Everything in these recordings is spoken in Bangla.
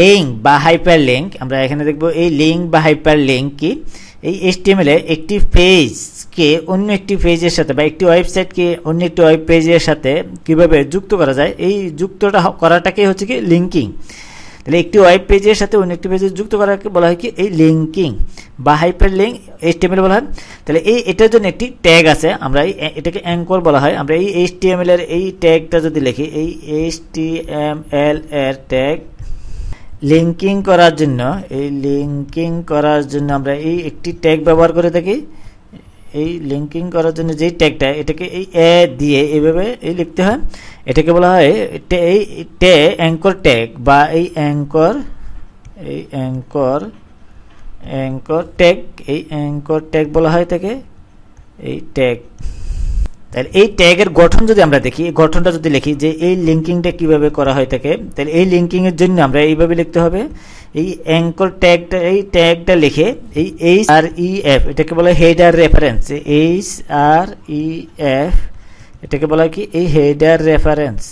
লিঙ্ক বা হাইপার লিঙ্ক আমরা এখানে দেখব এই লিঙ্ক বা হাইপার লিঙ্ক কি? এই এসটিএমএল এ একটি পেজকে অন্য একটি পেজের সাথে বা একটি ওয়েবসাইটকে অন্য একটি ওয়েব পেজের সাথে কীভাবে যুক্ত করা যায়, এই যুক্তটা করাটাকে হচ্ছে কি লিঙ্কিং তাহলে একটি ওয়েব পেজের সাথে অন্য একটি পেজে যুক্ত করাকে বলা হয় কি এই লিঙ্কিং বা হাইপার লিঙ্ক এইচটিএমএল বলা হয়। তাহলে এই এটার জন্য একটি ট্যাগ আছে, আমরা এই এটাকে অ্যাঙ্কর বলা হয়। আমরা এই এইচটিএমএল এর এই ট্যাগটা যদি লিখি, এই এইচটিএমএল এর ট্যাগ লিঙ্কিং করার জন্য, এই লিঙ্কিং করার জন্য আমরা এই একটি ট্যাগ ব্যবহার করে থাকি। এই লিঙ্কিং করার জন্য যেই ট্যাগটা এটাকে এই এ দিয়ে এইভাবে এই লিখতে হয়। এটাকে বলা হয় এই টে অ্যাঙ্কর ট্যাগ বা এই অ্যাঙ্কর এই অ্যাঙ্কর অ্যাঙ্কর ট্যাগ এই অ্যাঙ্কর ট্যাগ বলা হয় তাকে এই ট্যাগ তাহলে এই ট্যাগের গঠন যদি আমরা দেখি, এই গঠনটা যদি লিখি যে এই লিঙ্কিংটা কীভাবে করা হয় থাকে তাহলে এই লিঙ্কিংয়ের জন্য আমরা এইভাবে লিখতে হবে। এই অ্যাঙ্কর ট্যাগটা এই ট্যাগটা লিখে এই এইচ আর ই এফ এটাকে বলা হয় header reference H R E F এটাকে বলা হয় কি? এই header reference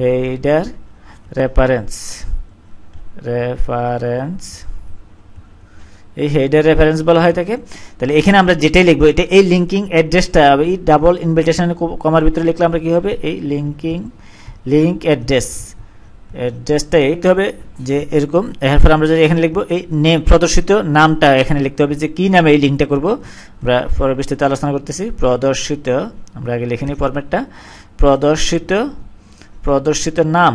header reference reference এই হেডার রেফারেন্স বলা হয় থাকে তাহলে এখানে আমরা যেটাই লিখব, এটা এই লিঙ্কিং অ্যাড্রেসটা এই ডাবল ইনভিটেশন কমার ভিতরে লিখলে আমরা কী হবে? এই লিঙ্কিং লিঙ্ক অ্যাড্রেস অ্যাড্রেসটা লিখতে হবে যে এরকম। এরপর আমরা যদি এখানে লিখব, এই নেম প্রদর্শিত নামটা এখানে লিখতে হবে যে কী নামে এই লিঙ্কটা করব। আমরা পরবর্তীতে আলোচনা করতেছি, প্রদর্শিত, আমরা আগে লিখে নিই ফরম্যাটটা প্রদর্শিত প্রদর্শিত নাম।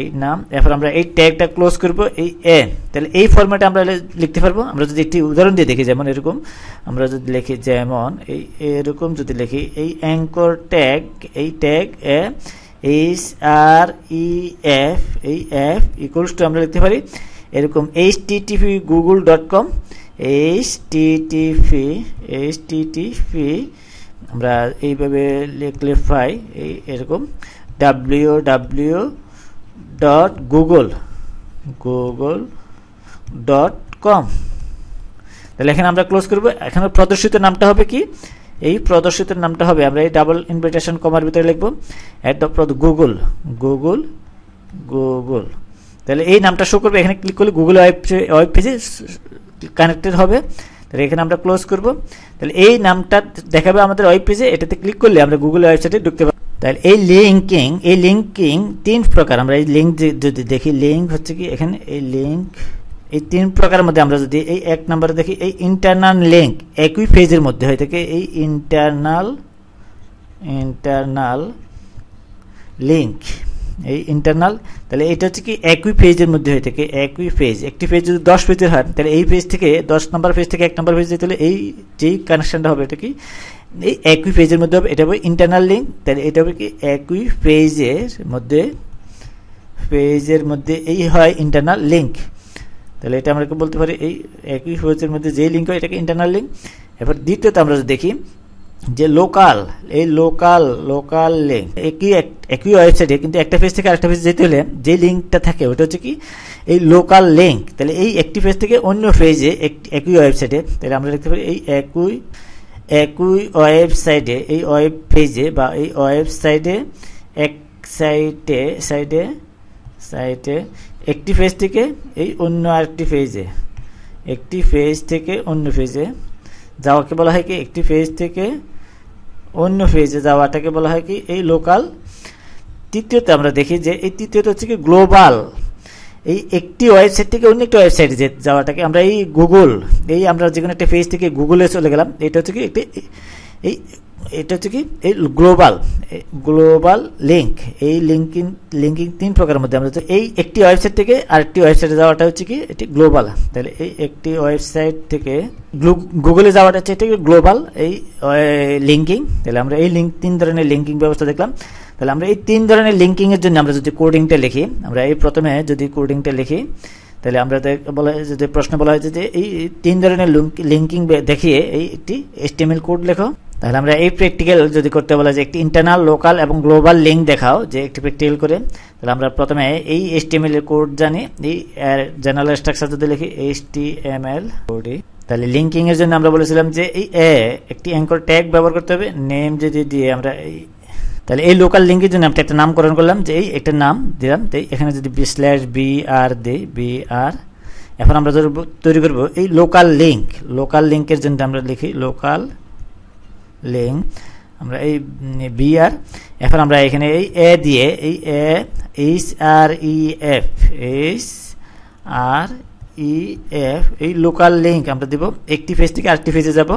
এই নাম, এরপর আমরা এই ট্যাগটা ক্লোজ করব, এই এ তাহলে এই ফরম্যাটে আমরা লিখতে পারব। আমরা যদি একটি উদাহরণ দিয়ে দেখি, যেমন এরকম, আমরা যদি লিখি যেমন, এই এরকম যদি লিখি, এই অ্যাঙ্কর ট্যাগ এই tag A H R E F এই এফ ইকুয়ালস টু আমরা লিখতে পারি, এরকম H T TTP Google dot com H T TTP H T TTP আমরা এইভাবে লিখলে পাই এই এরকম W W dot Google Google dot com তাহলে এখানে আমরা ক্লোজ করব। এখানে প্রদর্শিত নামটা হবে কি? এই প্রদর্শিত নামটা হবে, আমরা এই ডাবল ইনভিটেশন কমার ভিতরে লিখব গুগল গুগল গুগল তাহলে এই নামটা শো করবে, এখানে ক্লিক করলে গুগল ওয়েব ওয়েব পেজে কানেক্টেড হবে। তাহলে এখানে আমরা ক্লোজ করব। তাহলে এই নামটা দেখাবে আমাদের ওয়েব পেজে এটাতে ক্লিক করলে আমরা গুগল ওয়েবসাইটে ঢুকতে পারব। তাহলে এই লিঙ্কিং এই লিঙ্কিং তিন প্রকার আমরা এই লিঙ্ক যদি দেখি লিঙ্ক হচ্ছে কি এখানে, এই লিঙ্ক এই তিন প্রকারের মধ্যে আমরা যদি এই এক নম্বরে দেখি, এই ইন্টারনাল লিঙ্ক একই পেজের মধ্যে হয়ে থাকে এই ইন্টারনাল ইন্টারনাল লিঙ্ক এই ইন্টারনাল তাহলে এটা হচ্ছে কি একই পেজের মধ্যে হয়ে থাকে একই ফেজ একটি পেজ যদি দশ পেজের হয়, তাহলে এই পেজ থেকে দশ নম্বর পেজ থেকে এক নম্বর পেজ যেতে হলে এই যেই কানেকশানটা হবে, এটা কি এই একই পেজের মধ্যে হবে, এটা হবে ইন্টারনাল লিঙ্ক তাহলে এটা হবে কি একই পেজের মধ্যে পেজের মধ্যে এই হয় ইন্টারনাল লিঙ্ক তাহলে এটা আমরা বলতে পারি? এই একই পেজের মধ্যে যেই লিঙ্ক হয়, এটাকে ইন্টারনাল লিঙ্ক এবার দ্বিতীয়ত আমরা দেখি, যে লোকাল এই লোকাল লোকাল লিঙ্ক একই একই ওয়েবসাইটে কিন্তু একটা পেজ থেকে আরেকটা পেজ যেতে হলে যে লিঙ্কটা থাকে, ওটা হচ্ছে কি? এই লোকাল লিঙ্ক তাহলে এই একটি পেজ থেকে অন্য পেজে একই ওয়েবসাইটে তাহলে আমরা দেখতে পারি এই একই একই ওয়েবসাইটে, এই ওয়েব পেজে বা এই ওয়েবসাইটে, এক সাইটে সাইটে সাইটে, একটি পেজ থেকে এই অন্য আরেকটি পেজে, একটি পেজ থেকে অন্য পেজে যাওয়াকে বলা হয় কি? একটি পেজ থেকে অন্য পেজে যাওয়াটাকে বলা হয় কি? এই লোকাল তৃতীয়তে আমরা দেখি যে এই তৃতীয়ত হচ্ছে কি? গ্লোবাল এই একটি ওয়েবসাইট থেকে অন্য একটি ওয়েবসাইটে যে যাওয়াটাকে আমরা এই গুগল এই আমরা যে কোনো একটা পেজ থেকে গুগলে চলে গেলাম। এটা হচ্ছে কি একটি এই এটা হচ্ছে কি? এই গ্লোবাল গ্লোবাল লিঙ্ক এই লিঙ্কিং লিঙ্কিং তিন প্রকারের মধ্যে আমরা এই একটি ওয়েবসাইট থেকে আরেকটি ওয়েবসাইটে যাওয়াটা হচ্ছে কি? এটি গ্লোবাল তাহলে এই একটি ওয়েবসাইট থেকে গুগলে যাওয়াটা হচ্ছে এটি গ্লোবাল এই লিঙ্কিং তাহলে আমরা এই লিঙ্ক তিন ধরনের লিঙ্কিং ব্যবস্থা দেখলাম। তাহলে আমরা এই তিন ধরনের লিঙ্কিংয়ের জন্য আমরা যদি কোডিংটা লিখি, আমরা এই প্রথমে যদি কোডিংটা লিখি, তাহলে আমরা বলা যদি প্রশ্ন বলা হয়েছে যে, এই তিন ধরনের লিঙ্কিং দেখিয়ে এই একটি এসটিএমএল কোড লেখো। তাহলে আমরা এই প্র্যাকটিক্যাল যদি করতে বলা যে একটি ইন্টারনাল লোকাল এবং গ্লোবাল লিঙ্ক দেখাও, যে একটি প্র্যাকটিক্যাল করে। তাহলে আমরা প্রথমে এই এসটিএমএল এর কোড জানি। এই জেনারেল স্ট্রাকচার যদি লিখি এস টি এম এল কোডে তাহলে লিঙ্কিং এর জন্য আমরা বলেছিলাম যে এই এ একটি অ্যাঙ্কর ট্যাগ ব্যবহার করতে হবে নেম যদি দিয়ে আমরা এই তাহলে এই লোকাল লিঙ্কের জন্য আমরা একটা নামকরণ করলাম, যে এই একটা নাম দিলাম, তো এখানে যদি বি স্ল্যাশ বি আর দিই বি আর এখন আমরা তৈরি করব এই লোকাল লিঙ্ক লোকাল লিঙ্কের জন্য আমরা লিখি লোকাল লিঙ্ক আমরা এই বি আর, এখন আমরা এখানে এই এ দিয়ে, এই A, H R E F, H R E F, এই লোকাল লিঙ্ক আমরা দেব, একটি ফেজ থেকে আরেকটি ফেজে যাব,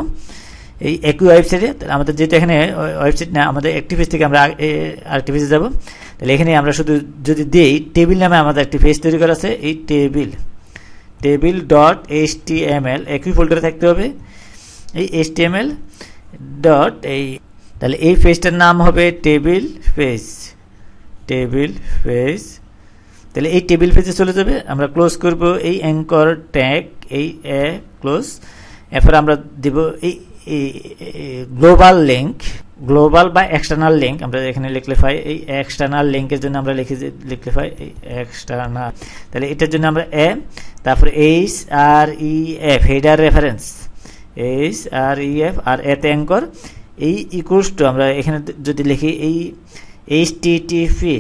এই একই ওয়েবসাইটে আমাদের যেহেতু এখানে ওয়েবসাইট না, আমাদের একটি ফেজ থেকে আমরা আরেকটি ফেজে যাব, তাহলে এখানে আমরা শুধু যদি দিই টেবিল নামে আমাদের একটি ফেজ তৈরি করা আছে, এই table table dot H T M L একই ফোল্ডারে থাকতে হবে, এই H T M L dot এই তাহলে এই পেজটার নাম হবে টেবিল পেজ টেবিল পেজ তাহলে এই টেবিল পেজে চলে যাবে, আমরা ক্লোজ করব এই অ্যাঙ্কর ট্যাগ এই এ ক্লোজ এরপর আমরা দেব এই গ্লোবাল লিঙ্ক গ্লোবাল বা এক্সটার্নাল লিঙ্ক আমরা এখানে লিখলে পাই, এই এক্সটার্নাল লিঙ্কের জন্য আমরা লিখে লিখলে পাই, এই এক্সটার্নাল তাহলে এটার জন্য আমরা এ, তারপরে H R E F header reference H R E F আর এতে অ্যাঙ্কর এই ইকুয়ালস টু আমরা এখানে যদি লিখি, এই এইচ টি টি ফি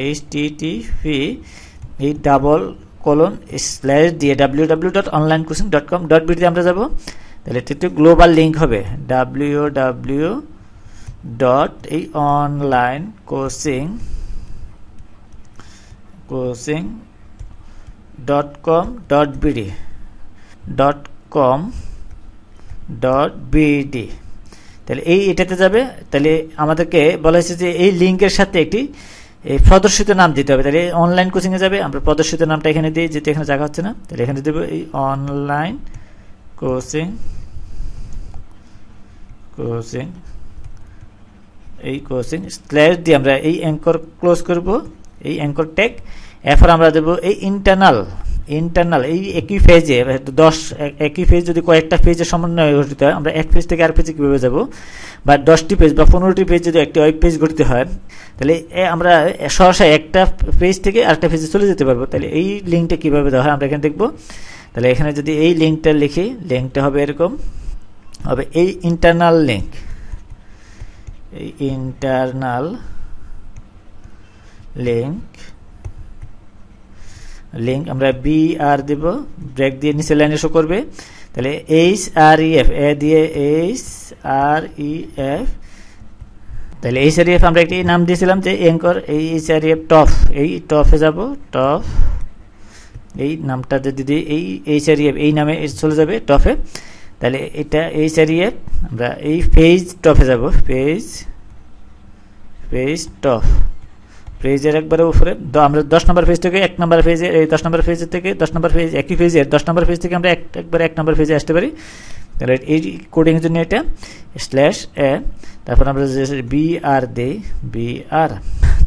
এইচ টি টি ফি এই ডাবল কলন স্ল্যাশ দিয়ে W W dot online coaching dot com dot বিডিতে আমরা যাব। তাহলে এটা একটু গ্লোবাল লিঙ্ক হবে। ডাব্লিউ ডাব্লিউ ডট এই online coaching coaching dot com dot BD dot com dot BD তাহলে এই এটাতে যাবে, তাহলে আমাদেরকে বলা হয়েছে যে এই লিঙ্কের সাথে একটি, এই প্রদর্শিত নাম দিতে হবে। তাহলে অনলাইন কোচিংয়ে যাবে, আমরা প্রদর্শিত নামটা এখানে দিই, যেহেতু এখানে জায়গা হচ্ছে না। তাহলে এখানে দেবো এই অনলাইন কোচিং কোচিং এই কোচিং স্ল্যাশ দিয়ে আমরা এই অ্যাঙ্কর ক্লোজ করব, এই অ্যাঙ্কর ট্যাগ এরপর আমরা দেবো এই ইন্টারনাল ইন্টারনাল এই একই ফেজে দশ, একই ফেজ যদি কয়েকটা ফেজের সমন্বয় গঠিত হয়, আমরা এক ফেজ থেকে আর পেজে কীভাবে যাব? বা দশটি পেজ বা পনেরোটি পেজ যদি একটি ওয়েব পেজ গঠিত হয়, তাহলে আমরা সহসা একটা পেজ থেকে আরেকটা পেজে চলে যেতে পারব। তাহলে এই লিঙ্কটা কীভাবে দেওয়া হয়, আমরা এখানে দেখব। তাহলে এখানে যদি এই লিঙ্কটা লিখি লিঙ্কটা হবে এরকম, হবে এই ইন্টারনাল লিঙ্ক এই ইন্টারনাল লিঙ্ক লিঙ্ক আমরা বি আর দেব ব্রেক দিয়ে নিচে লাইনে শো করবে। তাহলে H R E F A দিয়ে এইচ আর ই এফ তাহলে এইচ আর এফ আমরা একটি নাম দিয়েছিলাম যে এঙ্কর এই এইচ আর এফ টফ এই টফে যাব টফ এই নামটা যদি দিই, এই এইচ আর এফ এই নামে চলে যাবে টফে তাহলে এটা এইচ আর এফ আমরা এই পেজ টফে যাব পেজ পেজ টপ পেজের একবারে উপরে আমরা দশ নম্বর পেজ থেকে এক নম্বর পেজে এই দশ নম্বর পেজের থেকে দশ নম্বর পেজ একই পেজের দশ নম্বর পেজ থেকে আমরা একবার এক নম্বর পেজে আসতে পারি। তাহলে এই কোডিংয়ের জন্য এটা স্ল্যাশ এ তারপর আমরা যে বি আর দেই বি আর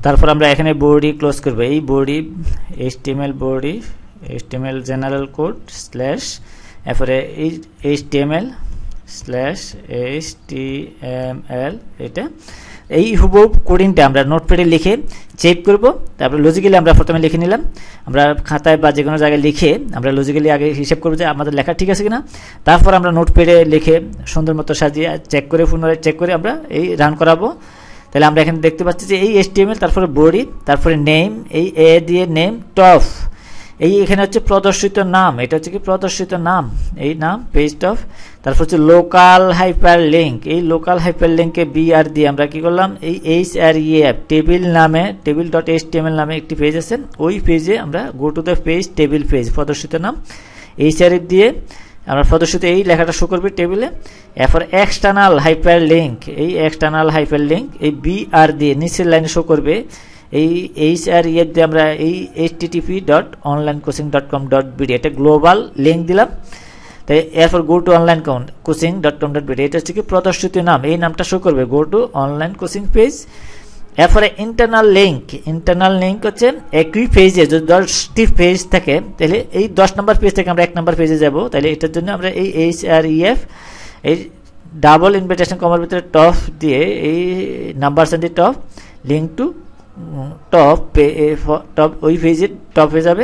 তারপর আমরা এখানে বডি ক্লোজ করব। এই body H TML body H TML general code slash এরপরে H TML slash H T M L এটা। এই হুব কোডিংটা আমরা নোটপ্যাডে লিখে চেক করব। তারপরে লজিক্যালি আমরা প্রথমে লিখে নিলাম। আমরা খাতায় বা যে কোনো জায়গায় লিখে আমরা লজিক্যালি আগে হিসেব করব যে আমাদের লেখা ঠিক আছে কিনা। তারপর আমরা নোটপ্যাডে লিখে সুন্দর মতো সাজিয়ে চেক করে পুনরায় চেক করে আমরা এই রান করাবো। তাহলে আমরা এখানে দেখতে পাচ্ছি যে এই এসটিএমএল তারপরে বডি তারপরে নেম এই এ দিয়ে নেম টফ এই এখানে হচ্ছে প্রদর্শিত নাম। এটা হচ্ছে কি প্রদর্শিত নাম? এই নাম পেজ অফ তারপর হচ্ছে লোকাল হাইপার লিঙ্ক এই লোকাল হাইপার লিঙ্কে বি আর দিয়ে আমরা কি করলাম? এই H R E F table নামে টেবিল ডট এইচ টিএমএল নামে একটি পেজ আছে। ওই পেজে আমরা go to the page table page প্রদর্শিত নাম। এইচ আর দিয়ে আমরা প্রদর্শিত এই লেখাটা শো করবে টেবিলে এরপর এক্সটার্নাল হাইপার লিঙ্ক এই এক্সটার্নাল হাইপার লিঙ্ক এই বি আর দিয়ে নিচের লাইনে শো করবে। এই এইচ আর ইয়ে দিয়ে আমরা এই H TTP dot online coaching dot com dot BD এটা গ্লোবাল লিঙ্ক দিলাম। তাই এরপর go to online coaching dot com dot BD এটা হচ্ছে কি প্রদর্শিত নাম। এই নামটা শো করবে। Go to online coaching page এরপরে ইন্টারনাল লিঙ্ক ইন্টারনাল লিঙ্ক হচ্ছে একই পেজে যদি দশটি পেজ থাকে, তাহলে এই দশ নম্বর পেজ থেকে আমরা এক নম্বর পেজে যাব। তাহলে এটার জন্য আমরা এই এইচ আর ইএফ এই ডাবল ইনভিটেশন কমার ভিতরে টপ দিয়ে এই number send top link to top top ওই পেজে টপ হয়ে যাবে।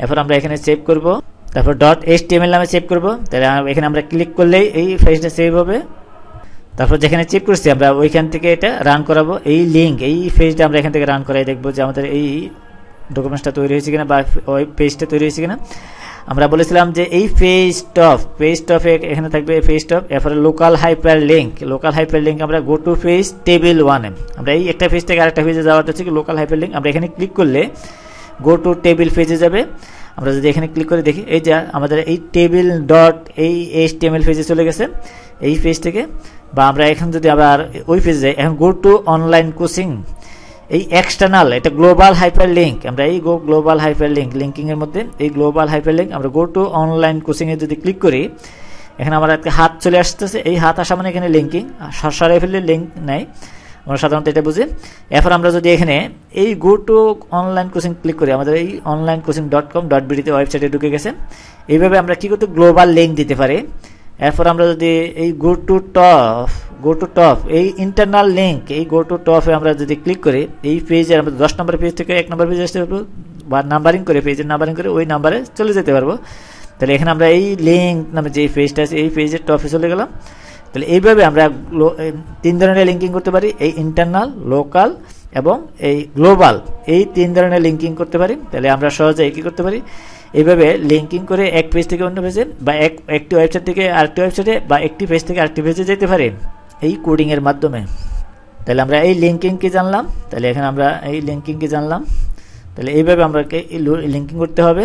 এরপর আমরা এখানে সেভ করব। তারপর ডট এইচ টিএমএল নামে সেভ করব। তাহলে এখানে আমরা ক্লিক করলেই এই পেজটা সেভ হবে। তারপর যেখানে চেক করছি, আমরা ওইখান থেকে এটা রান করাবো। এই লিঙ্ক এই পেজটা আমরা এখান থেকে রান করাই দেখব যে আমাদের এই ডকুমেন্টসটা তৈরি হয়েছে কিনা বা ওই পেজটা তৈরি হয়েছে কিনা। আমরা বলেছিলাম যে এই পেজ টপ পেজ টপে এখানে থাকবে পেজ টপ এরপরে local hyper link local hyper link আমরা গো টু পেজ টেবিল ওয়ানে আমরা এই একটা পেজ থেকে আরেকটা পেজে যাওয়াটা হচ্ছে কি লোকাল হাইপার লিঙ্ক আমরা এখানে ক্লিক করলে গো টু টেবিল পেজে যাবে। আমরা যদি এখানে ক্লিক করে দেখি, এই যে আমাদের এই টেবিল ডট এই এইচ টেবিল পেজে চলে গেছে, এই পেজ থেকে। বা আমরা এখন যদি আবার ওই পেজে যাই এখন গো টু অনলাইন কোচিং এই এক্সটার্নাল এটা গ্লোবাল হাইপার লিঙ্ক আমরা এই go global hyper link linking এর মধ্যে এই গ্লোবাল হাইপার লিঙ্ক আমরা গো টু অনলাইন কোচিং এ যদি ক্লিক করি, এখানে আমার একটা হাত চলে আসতেছে, এই হাত আসা মানে এখানে লিঙ্কিং সরাই ফেললে লিঙ্ক নেয় আমরা সাধারণত এটা বুঝি। এরপর আমরা যদি এখানে এই go to online coaching click করি, আমাদের এই online coaching dot com dot বিডিতে ওয়েবসাইটে ঢুকে গেছে, এইভাবে আমরা কি করতে গ্লোবাল লিঙ্ক দিতে পারি। এরপর আমরা যদি এই go to top go to top এই ইন্টারনাল লিঙ্ক এই গো টু টপে আমরা যদি ক্লিক করি, এই পেজে আমরা দশ নম্বর পেজ থেকে এক নম্বর পেজ আসতে পারব, বা নাম্বারিং করে পেজের নাম্বারিং করে ওই নাম্বারে চলে যেতে পারব। তাহলে এখানে আমরা এই লিঙ্ক নামে যে পেজটা আছে, এই পেজের টপে চলে গেলাম। তাহলে এইভাবে আমরা তিন ধরনের লিঙ্কিং করতে পারি, এই ইন্টারনাল লোকাল এবং এই গ্লোবাল এই তিন ধরনের লিঙ্কিং করতে পারি, তাহলে আমরা সহজে কী করতে পারি? এইভাবে লিঙ্কিং করে এক পেজ থেকে অন্য পেজে বা এক, একটি ওয়েবসাইট থেকে আরেকটি ওয়েবসাইটে বা একটি পেজ থেকে আরেকটি পেজে যেতে পারি। এই কোডিংয়ের মাধ্যমে। তাহলে আমরা এই লিঙ্কিং কি জানলাম? তাহলে এখানে আমরা এই লিঙ্কিং কি জানলাম? তাহলে এইভাবে আমরা লিঙ্কিং করতে হবে।